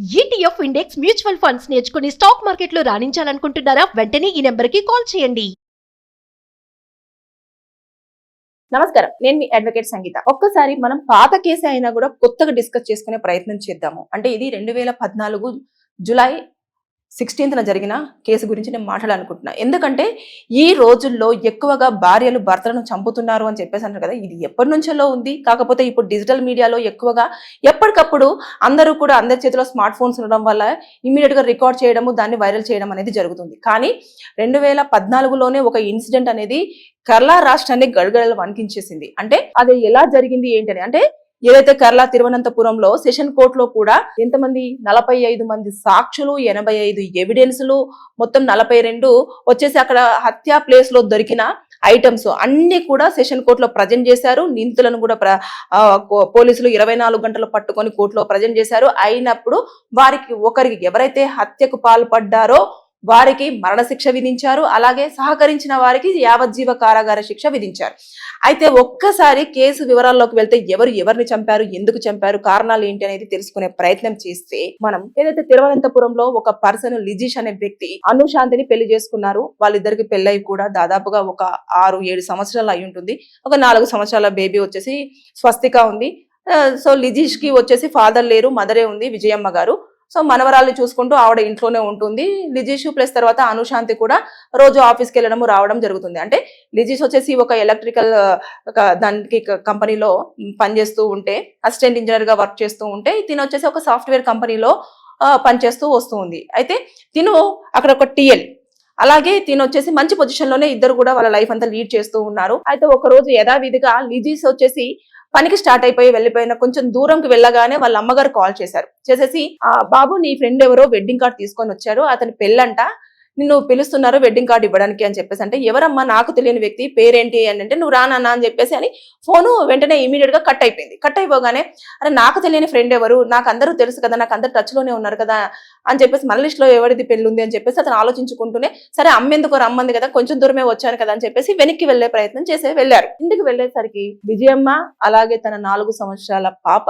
ETF index mutual funds నేర్చుకుని stock మార్కెట్లో రాణించాలనుకుంటున్నారా? వెంటనే ఈ నెంబర్కి కాల్ చేయండి. నమస్కారం. నేను మీ అడ్వకేట్ సంగీత. ఒక్కసారి మనం పాత కేసు అయినా కూడా కొత్తగా డిస్కస్ చేసుకునే ప్రయత్నం చేద్దాము. అంటే ఇది రెండు వేల పద్నాలుగు జులై సిక్స్టీన్త్న జరిగిన కేసు గురించి నేను మాట్లాడాలనుకుంటున్నా. ఎందుకంటే ఈ రోజుల్లో ఎక్కువగా భార్యలు భర్తలను చంపుతున్నారు అని చెప్పేసి అంటారు కదా ఇది ఎప్పటి నుంచో ఉంది? కాకపోతే ఇప్పుడు డిజిటల్ మీడియాలో ఎక్కువగా ఎప్పటికప్పుడు అందరూ కూడా అందరి చేతిలో స్మార్ట్ ఫోన్స్ ఉండడం వల్ల ఇమీడియట్గా రికార్డ్ చేయడము దాన్ని వైరల్ చేయడం అనేది జరుగుతుంది. కానీ రెండు వేల పద్నాలుగులోనే ఒక ఇన్సిడెంట్ అనేది కేరళ రాష్ట్రాన్ని గడగడలు వణికించేసింది. అంటే అది ఎలా జరిగింది ఏంటని? అంటే ఏదైతే కేరళ తిరువనంతపురంలో సెషన్ కోర్టులో కూడా ఎంతమంది? నలభై ఐదు మంది సాక్షులు ఎనభై ఐదు ఎవిడెన్స్లు మొత్తం నలభై రెండు వచ్చేసి అక్కడ హత్యా ప్లేస్లో దొరికిన ఐటమ్స్ అన్ని కూడా సెషన్ కోర్టులో ప్రజెంట్ చేశారు. నిందితులను కూడా పోలీసులు ఇరవై నాలుగు గంటలు పట్టుకొని కోర్టులో ప్రజెంట్ చేశారు. అయినప్పుడు వారికి ఒకరికి ఎవరైతే హత్యకు పాల్పడ్డారో వారికి మరణశిక్ష విధించారు. అలాగే సహకరించిన వారికి యావజ్జీవ కారాగార శిక్ష విధించారు. అయితే ఒక్కసారి కేసు వివరాల్లోకి వెళ్తే ఎవరు ఎవరిని చంపారు ఎందుకు చంపారు కారణాలు ఏంటి అనేది తెలుసుకునే ప్రయత్నం చేస్తే మనం ఏదైతే తిరువనంతపురంలో ఒక పర్సన్ లిజిష్ అనే వ్యక్తి అనుశాంతిని పెళ్ళి చేసుకున్నారు. వాళ్ళిద్దరికి పెళ్ళై కూడా దాదాపుగా ఒక ఆరు ఏడు సంవత్సరాలు అయి ఉంటుంది. ఒక నాలుగు సంవత్సరాల బేబీ వచ్చేసి స్వస్తిక ఉంది. సో లిజిష్కి వచ్చేసి ఫాదర్ లేరు మదరే ఉంది విజయమ్మ గారు. సో మనవరాల్ని చూసుకుంటూ ఆవిడ ఇంట్లోనే ఉంటుంది. లిజీషు ప్లస్ తర్వాత అనుశాంతి కూడా రోజు ఆఫీస్కి వెళ్ళడము రావడం జరుగుతుంది. అంటే లిజీష్ వచ్చేసి ఒక ఎలక్ట్రికల్ దానికి కంపెనీలో పనిచేస్తూ ఉంటే అసిస్టెంట్ ఇంజనీర్గా వర్క్ చేస్తూ ఉంటే తిను వచ్చేసి ఒక సాఫ్ట్వేర్ కంపెనీలో పనిచేస్తూ వస్తూ ఉంది. అయితే తిను అక్కడ ఒక టిఎల్ అలాగే తిను వచ్చేసి మంచి పొజిషన్లోనే ఇద్దరు కూడా వాళ్ళ లైఫ్ అంతా లీడ్ చేస్తూ ఉన్నారు. అయితే ఒక రోజు యథావిధిగా లిజీస్ వచ్చేసి పనికి స్టార్ట్ అయిపోయి వెళ్ళిపోయిన కొంచెం దూరంకి వెళ్ళగానే వాళ్ళ అమ్మగారు కాల్ చేశారు. చేసేసి ఆ బాబు నీ ఫ్రెండ్ ఎవరో వెడ్డింగ్ కార్డ్ తీసుకొని వచ్చారు. అతని పెళ్ళంట. నిన్ను పిలుస్తున్నారు వెడ్డింగ్ కార్డు ఇవ్వడానికి అని చెప్పేసి అంటే ఎవరమ్మా నాకు తెలియని వ్యక్తి పేరేంటి? అని అంటే నువ్వు రానన్నా అని చెప్పేసి అని ఫోను వెంటనే ఇమీడియట్గా కట్ అయిపోయింది. కట్ అయిపోగానే అరే నాకు తెలియని ఫ్రెండ్ ఎవరు? నాకు అందరూ తెలుసు కదా నాకు అందరు టచ్లోనే ఉన్నారు కదా అని చెప్పేసి మన లిస్ట్లో ఎవరిది పెళ్ళి ఉంది అని చెప్పేసి అతను ఆలోచించుకుంటూనే సరే అమ్మేందుకు రమ్మంది కదా కొంచెం దూరమే వచ్చాను కదా అని చెప్పేసి వెనక్కి వెళ్ళే ప్రయత్నం చేసే వెళ్ళారు. ఇంటికి వెళ్ళేసరికి విజయమ్మ అలాగే తన నాలుగు సంవత్సరాల పాప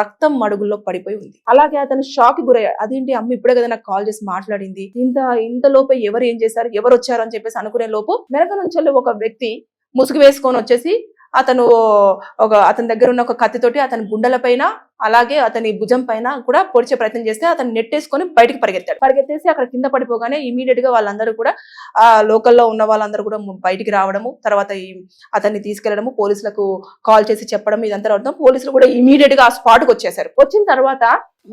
రక్తం మడుగుల్లో పడిపోయి ఉంది. అలాగే అతను షాక్కి గురయ్యాడు అదేంటి అమ్మ ఇప్పుడే కదా నాకు కాల్ చేసి మాట్లాడింది? ఇంత ఇంత లోపే ఎవరు ఏం చేశారు? ఎవరు వచ్చారు అని చెప్పేసి అనుకునే లోపు వెనక నుంచి ఒక వ్యక్తి ముసుగు వేసుకొని వచ్చేసి అతను ఒక అతని దగ్గర ఉన్న ఒక కత్తితోటి అతని గుండెల పైన అలాగే అతని భుజం పైన కూడా పొడిచే ప్రయత్నం చేస్తే అతను నెట్టేసుకొని బయటికి పరిగెత్తాడు. పరిగెత్తేసి అక్కడ కింద పడిపోగానే ఇమీడియట్గా వాళ్ళందరూ కూడా ఆ లోకల్లో ఉన్న వాళ్ళందరూ కూడా బయటికి రావడము తర్వాత ఈ అతన్ని తీసుకెళ్ళడము పోలీసులకు కాల్ చేసి చెప్పడం ఇదంతా అర్థం పోలీసులు కూడా ఇమీడియట్గా ఆ స్పాట్కు వచ్చేసారు. వచ్చిన తర్వాత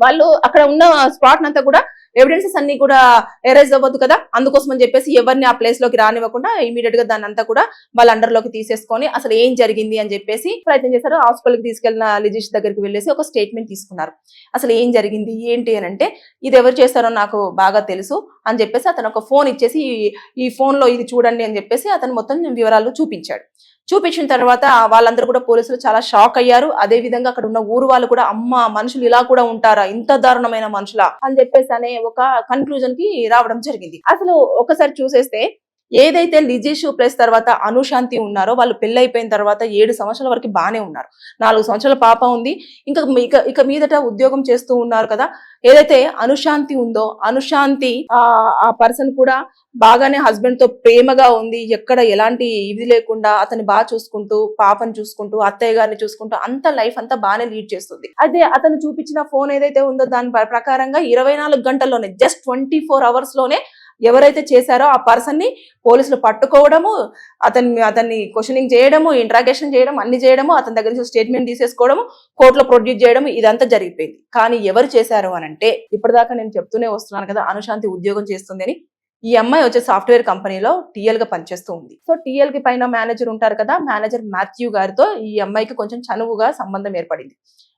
వాళ్ళు అక్కడ ఉన్న స్పాట్ అంతా కూడా ఎవిడెన్సెస్ అన్ని కూడా ఎరేజ్ అవ్వద్దు కదా? అందుకోసం అని చెప్పేసి ఎవరిని ఆ ప్లేస్లోకి రానివ్వకుండా ఇమీడియట్గా దాన్ని అంతా కూడా వాళ్ళ అండర్లోకి తీసేసుకొని అసలు ఏం జరిగింది అని చెప్పేసి ప్రయత్నం చేశారు. హాస్పిటల్కి తీసుకెళ్ళిన లిజిష్ దగ్గరికి వెళ్ళేసి ఒక స్టేట్మెంట్ తీసుకున్నారు. అసలు ఏం జరిగింది? ఏంటి అని అంటే ఇది ఎవరు చేస్తారో నాకు బాగా తెలుసు అని చెప్పేసి అతను ఒక ఫోన్ ఇచ్చేసి ఈ- ఈ ఫోన్లో ఇది చూడండి అని చెప్పేసి అతను మొత్తం వివరాలు చూపించాడు. చూపించిన తర్వాత వాళ్ళందరూ కూడా పోలీసులు చాలా షాక్ అయ్యారు. అదే విధంగా అక్కడ ఉన్న ఊరు వాళ్ళు కూడా అమ్మ మనుషులు ఇలా కూడా ఉంటారా? ఇంత దారుణమైన మనుషులా? అని చెప్పేసి అనే ఒక కన్క్లూజన్కి రావడం జరిగింది. అసలు ఒకసారి చూసేస్తే ఏదైతే లిజీషు ప్లస్ తర్వాత అనుశాంతి ఉన్నారో వాళ్ళు పెళ్ళైపోయిన తర్వాత ఏడు సంవత్సరాల వరకు బాగానే ఉన్నారు. నాలుగు సంవత్సరాల పాప ఉంది. ఇంకా ఇక ఇక మీదట ఉద్యోగం చేస్తూ ఉన్నారు కదా. ఏదైతే అనుశాంతి ఉందో అనుశాంతి ఆ ఆ పర్సన్ కూడా బాగానే హస్బెండ్తో ప్రేమగా ఉంది. ఎక్కడ ఎలాంటి ఇది లేకుండా అతని బాగా చూసుకుంటూ పాపని చూసుకుంటూ అత్తయ్య గారిని చూసుకుంటూ అంత లైఫ్ అంతా బాగానే లీడ్ చేస్తుంది. అదే అతను చూపించిన ఫోన్ ఏదైతే ఉందో దాని ప్రకారంగా ఇరవై నాలుగు గంటల్లోనే జస్ట్ ట్వంటీ ఫోర్ అవర్స్లోనే ఎవరైతే చేశారో ఆ పర్సన్ని పోలీసులు పట్టుకోవడము అతన్ని అతన్ని క్వశ్చనింగ్ చేయడము ఇంట్రాగేషన్ చేయడం అన్ని చేయడము అతని దగ్గర నుంచి స్టేట్మెంట్ తీసేసుకోవడము కోర్టులో ప్రొడ్యూస్ చేయడం ఇదంతా జరిగిపోయింది. కానీ ఎవరు చేశారు అని అంటే ఇప్పటిదాకా నేను చెప్తూనే వస్తున్నాను కదా అనుశాంతి ఉద్యోగం చేస్తుంది అని ఈ అమ్మాయి వచ్చే సాఫ్ట్వేర్ కంపెనీలో టీఎల్గా పనిచేస్తూ ఉంది సో టీఎల్కి పైన మేనేజర్ ఉంటారు కదా మేనేజర్ మాథ్యూ గారితో ఈ అమ్మాయికి కొంచెం చనువుగా సంబంధం ఏర్పడింది.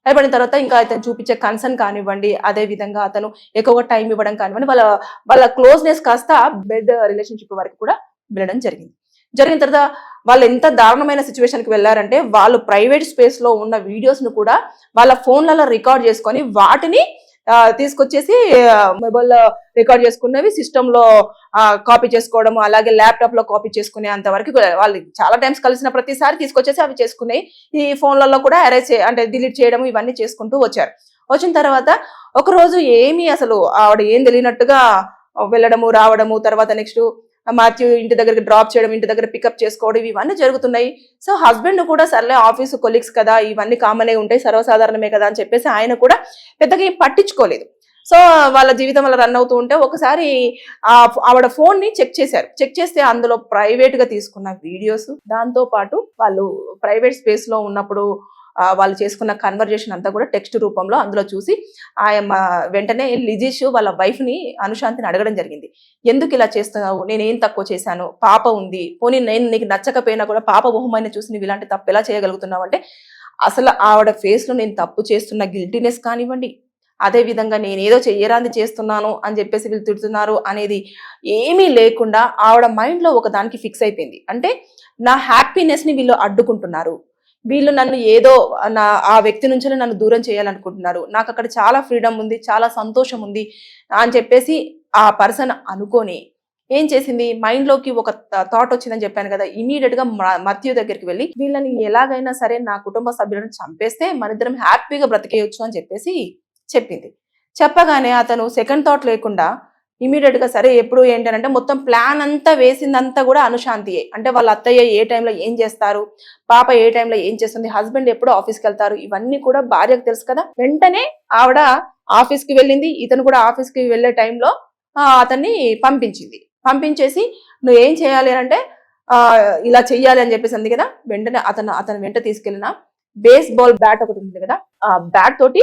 ఏర్పడిన తర్వాత ఇంకా అతను చూపించే కన్సర్న్ కానివ్వండి అదే విధంగా అతను ఎక్కువగా టైం ఇవ్వడం కానివ్వండి వాళ్ళ వాళ్ళ క్లోజ్నెస్ కాస్త బెడ్ రిలేషన్షిప్ వరకు కూడా వెళ్ళడం జరిగింది. జరిగిన తర్వాత వాళ్ళు ఎంత దారుణమైన సిచ్యువేషన్కి వెళ్ళారంటే వాళ్ళు ప్రైవేట్ స్పేస్లో ఉన్న వీడియోస్ను కూడా వాళ్ళ ఫోన్లలో రికార్డ్ చేసుకొని వాటిని తీసుకొచ్చేసి మొబైల్లో రికార్డ్ చేసుకున్నవి సిస్టమ్లో కాపీ చేసుకోవడం అలాగే ల్యాప్టాప్లో కాపీ చేసుకునే అంత వరకు వాళ్ళు చాలా టైమ్స్ కలిసిన ప్రతిసారి తీసుకొచ్చేసి అవి చేసుకున్నాయి ఈ ఫోన్లలో కూడా అరేజ్ అంటే డిలీట్ చేయడం ఇవన్నీ చేసుకుంటూ వచ్చారు. వచ్చిన తర్వాత ఒక రోజు ఏమీ అసలు ఆవిడ ఏం తెలియనట్టుగా వెళ్ళడము రావడము తర్వాత నెక్స్ట్ మాథ్యూ ఇంటి దగ్గరికి డ్రాప్ చేయడం ఇంటి దగ్గర పికప్ చేసుకోవడం ఇవన్నీ జరుగుతున్నాయి. సో హస్బెండ్ కూడా సర్లే ఆఫీసు కొలీగ్స్ కదా ఇవన్నీ కామనే ఉంటాయి సర్వసాధారణమే కదా అని చెప్పేసి ఆయన కూడా పెద్దగా ఏం పట్టించుకోలేదు. సో వాళ్ళ జీవితం అలా రన్ అవుతూ ఉంటే ఒకసారి ఆ ఆవిడ ఫోన్ని చెక్ చేశారు. చెక్ చేస్తే అందులో ప్రైవేట్గా తీసుకున్న వీడియోస్. దాంతో పాటు వాళ్ళు ప్రైవేట్ స్పేస్లో ఉన్నప్పుడు వాళ్ళు చేసుకున్న కన్వర్జేషన్ అంతా కూడా టెక్స్ట్ రూపంలో అందులో చూసి ఆయన వెంటనే లిజీష్ వాళ్ళ వైఫ్ని అనుశాంతిని అడగడం జరిగింది. ఎందుకు ఇలా చేస్తున్నావు? నేనేం తక్కువ చేశాను? పాప ఉంది. పోనీ నేను నీకు నచ్చకపోయినా కూడా పాప మొహమైన చూసి నువ్వు ఇలాంటి తప్పు ఎలా చేయగలుగుతున్నావు? అంటే అసలు ఆవిడ ఫేస్లో నేను తప్పు చేస్తున్న గిల్టీనెస్ కానివ్వండి అదే విధంగా నేను ఏదో చెయ్యరాంది చేస్తున్నాను అని చెప్పేసి వీళ్ళు తిడుతున్నారు అనేది ఏమీ లేకుండా ఆవిడ మైండ్లో ఒక దానికి ఫిక్స్ అయిపోయింది. అంటే నా హ్యాపీనెస్ని వీళ్ళు అడ్డుకుంటున్నారు. వీళ్ళు నన్ను ఏదో నా ఆ వ్యక్తి నుంచి నన్ను దూరం చేయాలనుకుంటున్నారు. నాకు అక్కడ చాలా ఫ్రీడమ్ ఉంది చాలా సంతోషం ఉంది అని చెప్పేసి ఆ పర్సన్ అనుకొని ఏం చేసింది? మైండ్లోకి ఒక థాట్ వచ్చిందని చెప్పాను కదా ఇమీడియట్గా మ- మత్యు దగ్గరికి వెళ్ళి వీళ్ళని ఎలాగైనా సరే నా కుటుంబ సభ్యులను చంపేస్తే మన ఇద్దరం హ్యాపీగా బ్రతికేయొచ్చు అని చెప్పేసి చెప్పింది. చెప్పగానే అతను సెకండ్ థాట్ లేకుండా ఇమీడియట్గా సరే ఎప్పుడు ఏంటంటే మొత్తం ప్లాన్ అంతా వేసిందంతా కూడా అనుశాంతియే. అంటే వాళ్ళ అత్తయ్య ఏ టైంలో ఏం చేస్తారు? పాప ఏ టైంలో ఏం చేస్తుంది? హస్బెండ్ ఎప్పుడు ఆఫీస్కి వెళ్తారు? ఇవన్నీ కూడా భార్యకు తెలుసు కదా. వెంటనే ఆవిడ ఆఫీస్కి వెళ్ళింది. ఇతను కూడా ఆఫీస్కి టైంలో అతన్ని పంపించింది. పంపించేసి నువ్వు ఏం చేయాలి అని అంటే ఇలా చెయ్యాలి అని చెప్పేసి అంది కదా. వెంటనే అతను అతను వెంట తీసుకెళ్ళిన బేస్ బాల్ బ్యాట్ ఒకటి ఉంది కదా. ఆ బ్యాట్ తోటి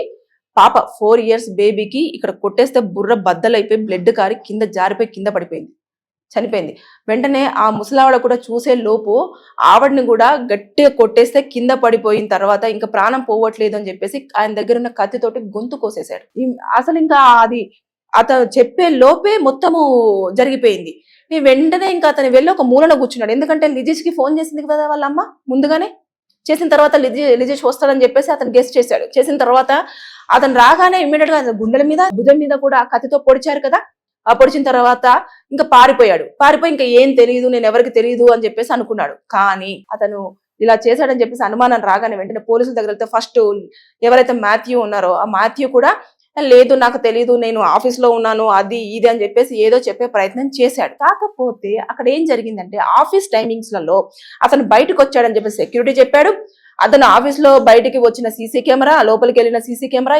పాప ఫోర్ ఇయర్స్ బేబీకి ఇక్కడ కొట్టేస్తే బుర్ర బద్దలైపోయి బ్లడ్ కారి కింద జారిపోయి కింద పడిపోయింది. చనిపోయింది. వెంటనే ఆ ముసలావిడ కూడా చూసే లోపు ఆవిడని కూడా గట్టిగా కొట్టేస్తే కింద పడిపోయిన తర్వాత ఇంకా ప్రాణం పోవట్లేదు అని చెప్పేసి ఆయన దగ్గర ఉన్న కత్తితోటి గొంతు కోసేశాడు. అసలు ఇంకా అది అతను చెప్పే లోపే మొత్తము జరిగిపోయింది. వెంటనే ఇంకా అతను వెళ్ళి ఒక మూలన కూర్చున్నాడు. ఎందుకంటే నిజేష్కి ఫోన్ చేసింది కదా వాళ్ళ అమ్మ ముందుగానే? చేసిన తర్వాత లిజి లిజేష్ వస్తాడని చెప్పేసి అతను గెస్ట్ చేశాడు. చేసిన తర్వాత అతను రాగానే ఇమ్మీడియట్గా గుండెల మీద భుజం మీద కూడా కత్తితో పొడిచారు కదా? ఆ పొడిచిన తర్వాత ఇంకా పారిపోయాడు. పారిపోయి ఇంకా ఏం తెలియదు నేను ఎవరికి తెలియదు అని చెప్పేసి అనుకున్నాడు. కానీ అతను ఇలా చేశాడని చెప్పేసి అనుమానం రాగానే వెంటనే పోలీసుల దగ్గర వెళ్తే ఫస్ట్ ఎవరైతే మాథ్యూ ఉన్నారో ఆ మాథ్యూ కూడా లేదు నాకు తెలియదు నేను ఆఫీస్లో ఉన్నాను అది ఇది అని చెప్పేసి ఏదో చెప్పే ప్రయత్నం చేశాడు. కాకపోతే అక్కడ ఏం జరిగిందంటే ఆఫీస్ టైమింగ్స్లలో అతను బయటకు వచ్చాడని చెప్పి సెక్యూరిటీ చెప్పాడు. అతను ఆఫీస్లో బయటికి వచ్చిన సీసీ కెమెరా లోపలికి వెళ్ళిన సీసీ కెమెరా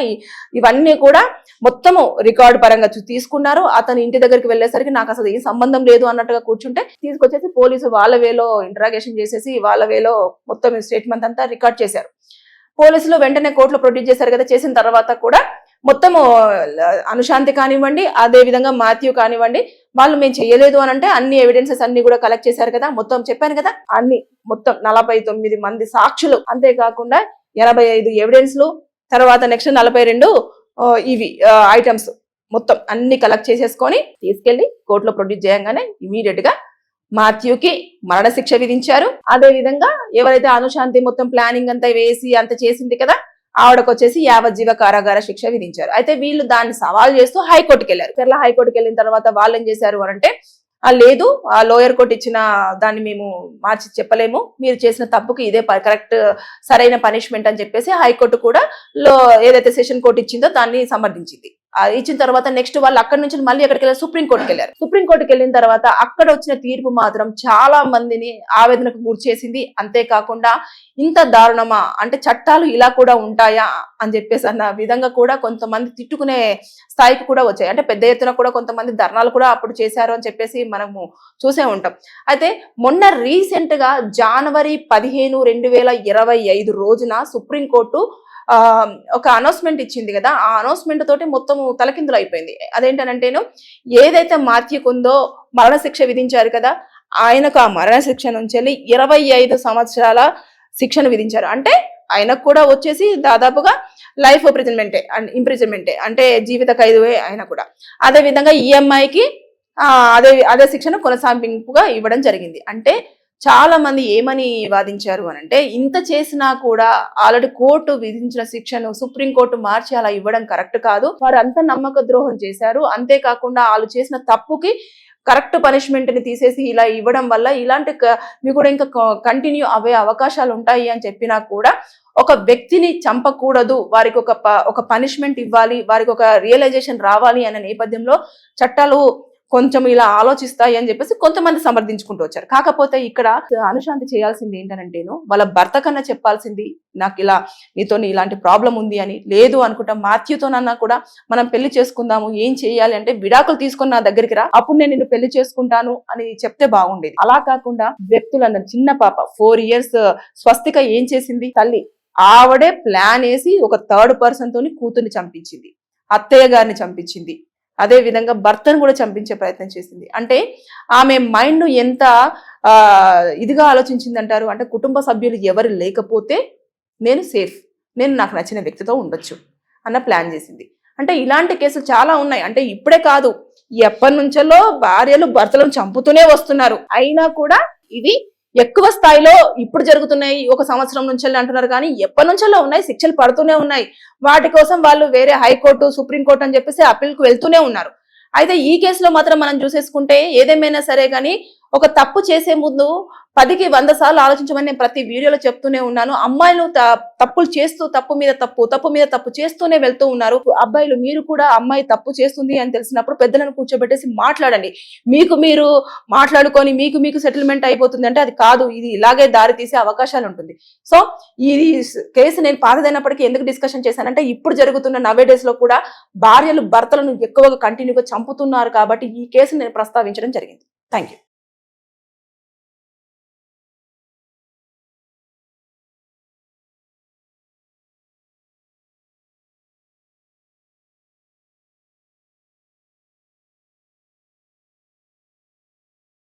ఇవన్నీ కూడా మొత్తము రికార్డు పరంగా తీసుకున్నారు. అతను ఇంటి దగ్గరికి వెళ్ళేసరికి నాకు అసలు ఏం సంబంధం లేదు అన్నట్టుగా కూర్చుంటే తీసుకొచ్చేసి పోలీసు వాళ్ళ వేలో ఇంటరాగేషన్ చేసేసి వాళ్ళ వేలో మొత్తం స్టేట్మెంట్ అంతా రికార్డ్ చేశారు. పోలీసులు వెంటనే కోర్టులో ప్రొడ్యూస్ చేశారు కదా చేసిన తర్వాత కూడా మొత్తం అనుశాంతి కానివ్వండి అదే విధంగా మాథ్యూ కానివ్వండి వాళ్ళు మేము చేయలేదు అని అంటే అన్ని ఎవిడెన్సెస్ అన్ని కూడా కలెక్ట్ చేశారు కదా మొత్తం చెప్పాను కదా అన్ని మొత్తం నలభై తొమ్మిది మంది సాక్షులు. అంతేకాకుండా ఎనభై ఐదు ఎవిడెన్స్లు తర్వాత నెక్స్ట్ నలభై రెండు ఇవి ఐటమ్స్ మొత్తం అన్ని కలెక్ట్ చేసేసుకొని తీసుకెళ్ళి కోర్టులో ప్రొడ్యూస్ చేయగానే ఇమీడియట్గా మాథ్యూకి మరణశిక్ష విధించారు. అదే విధంగా ఎవరైతే అనుశాంతి మొత్తం ప్లానింగ్ అంతా వేసి అంత చేసింది కదా ఆవిడకు వచ్చేసి యావజ్జీవ కారాగార శిక్ష విధించారు. అయితే వీళ్ళు దాన్ని సవాల్ చేస్తూ హైకోర్టుకి వెళ్ళారు కేరళ హైకోర్టుకి వెళ్ళిన తర్వాత వాళ్ళు ఏం చేశారు అంటే "ఆ, లేదు ఆ లోయర్ కోర్టు ఇచ్చిన దాన్ని మేము మార్చి చెప్పలేము. మీరు చేసిన తప్పుకి ఇదే కరెక్ట్ సరైన పనిష్మెంట్ అని చెప్పేసి హైకోర్టు కూడా లో ఏదైతే సెషన్ కోర్టు ఇచ్చిందో దాన్ని సమర్థించింది. ఇచ్చిన తర్వాత నెక్స్ట్ వాళ్ళు అక్కడ నుంచి మళ్ళీ ఎక్కడికి వెళ్ళారు? సుప్రీంకోర్టుకి వెళ్ళారు. సుప్రీంకోర్టుకి వెళ్ళిన తర్వాత అక్కడ వచ్చిన తీర్పు మాత్రం చాలా మందిని ఆవేదనకు గురిచేసింది అంతేకాకుండా ఇంత దారుణమా? అంటే చట్టాలు ఇలా కూడా ఉంటాయా? అని చెప్పేసి అన్న విధంగా కూడా కొంతమంది తిట్టుకునే స్థాయికి కూడా వచ్చాయి. అంటే పెద్ద ఎత్తున కూడా కొంతమంది ధర్నాలు కూడా అప్పుడు చేశారు అని చెప్పేసి మనము చూసే ఉంటాం. అయితే మొన్న రీసెంట్గా జనవరి పదిహేను రెండు వేల ఇరవై ఐదు రోజున సుప్రీంకోర్టు ఒక అనౌన్స్మెంట్ ఇచ్చింది కదా ఆ అనౌన్స్మెంట్ తోటి మొత్తం తలకిందులు అయిపోయింది. అదేంటనంటేను ఏదైతే మాథ్యకు ఉందో మరణశిక్ష విధించారు కదా ఆయనకు ఆ మరణశిక్ష నుంచి వెళ్ళి ఇరవై ఐదు సంవత్సరాల శిక్షను విధించారు. అంటే ఆయనకు కూడా వచ్చేసి దాదాపుగా లైఫ్ ఇంప్రిజన్మెంటే ఇంప్రిజన్మెంటే అంటే జీవిత ఖైదువే ఆయన కూడా. అదే విధంగా అదే అదే శిక్షను కొనసాగింపుగా ఇవ్వడం జరిగింది. అంటే చాలా మంది ఏమని వాదించారు అని అంటే ఇంత చేసినా కూడా ఆల్రెడీ కోర్టు విధించిన శిక్షను సుప్రీం కోర్టు మార్చి అలా ఇవ్వడం కరెక్ట్ కాదు. వారు అంత నమ్మక ద్రోహం చేశారు. అంతేకాకుండా వాళ్ళు చేసిన తప్పుకి కరెక్ట్ పనిష్మెంట్ని తీసేసి ఇలా ఇవ్వడం వల్ల ఇలాంటి మీకు కూడా ఇంకా కంటిన్యూ అవే అవకాశాలు ఉంటాయి అని చెప్పినా కూడా ఒక వ్యక్తిని చంపకూడదు. వారికి ఒక ప- ఒక పనిష్మెంట్ ఇవ్వాలి. వారికి ఒక రియలైజేషన్ రావాలి అనే నేపథ్యంలో చట్టాలు కొంచెం ఇలా ఆలోచిస్తాయి అని చెప్పేసి కొంతమంది సమర్థించుకుంటూ వచ్చారు. కాకపోతే ఇక్కడ అనుశాంతి చేయాల్సింది ఏంటనంటేను వాళ్ళ భర్త కన్నా చెప్పాల్సింది నాకు ఇలా నీతో ఇలాంటి ప్రాబ్లం ఉంది అని లేదు అనుకుంటా మాథ్యూతోనన్నా కూడా మనం పెళ్ళి చేసుకుందాము ఏం చేయాలి అంటే విడాకులు తీసుకుని నా దగ్గరికి రా అప్పుడు నేను నిన్ను పెళ్ళి చేసుకుంటాను అని చెప్తే బాగుండేది. అలా కాకుండా వ్యక్తులందరూ చిన్న పాప ఫోర్ ఇయర్స్ స్వస్తిక ఏం చేసింది? తల్లి ఆవిడే ప్లాన్ వేసి ఒక థర్డ్ పర్సన్ తోని కూతుర్ని చంపించింది అత్తయ్య గారిని చంపించింది. అదే విధంగా భర్తను కూడా చంపించే ప్రయత్నం చేసింది. అంటే ఆమె మైండ్ ఎంత ఇదిగా ఆలోచించింది అంటారు అంటే కుటుంబ సభ్యులు ఎవరు లేకపోతే నేను సేఫ్ నేను నాకు నచ్చిన వ్యక్తితో ఉండొచ్చు అన్న ప్లాన్ చేసింది. అంటే ఇలాంటి కేసులు చాలా ఉన్నాయి. అంటే ఇప్పుడే కాదు ఎప్పటి నుంచో భార్యలు భర్తలను చంపుతూనే వస్తున్నారు. అయినా కూడా ఇది ఎక్కువ స్థాయిలో ఇప్పుడు జరుగుతున్నాయి ఒక సంవత్సరం నుంచి అంటున్నారు కానీ ఎప్పటి నుంచో ఉన్నాయి శిక్షలు పడుతూనే ఉన్నాయి. వాటి కోసం వాళ్ళు వేరే హైకోర్టు సుప్రీంకోర్టు అని చెప్పేసి అప్పీల్కి వెళ్తూనే ఉన్నారు. అయితే ఈ కేసులో మాత్రం మనం చూసేసుకుంటే ఏదేమైనా సరే కానీ ఒక తప్పు చేసే ముందు పదికి వంద సార్లు ఆలోచించమని నేను ప్రతి వీడియోలో చెప్తూనే ఉన్నాను. అమ్మాయిలు త- తప్పులు చేస్తూ తప్పు మీద తప్పు తప్పు మీద తప్పు చేస్తూనే వెళ్తూ ఉన్నారు. అబ్బాయిలు మీరు కూడా అమ్మాయి తప్పు చేస్తుంది అని తెలిసినప్పుడు పెద్దలను కూర్చోబెట్టేసి మాట్లాడండి. మీకు మీరు మాట్లాడుకొని మీకు మీకు సెటిల్మెంట్ అయిపోతుంది అంటే అది కాదు. ఇది ఇలాగే దారి తీసే అవకాశాలు ఉంటుంది. సో ఈ కేసు నేను పాతదైనప్పటికీ ఎందుకు డిస్కషన్ చేశానంటే ఇప్పుడు జరుగుతున్న నవే డేస్లో కూడా భార్యలు భర్తలను ఎక్కువగా కంటిన్యూగా చంపుతున్నారు కాబట్టి ఈ కేసు నేను ప్రస్తావించడం జరిగింది. Thank you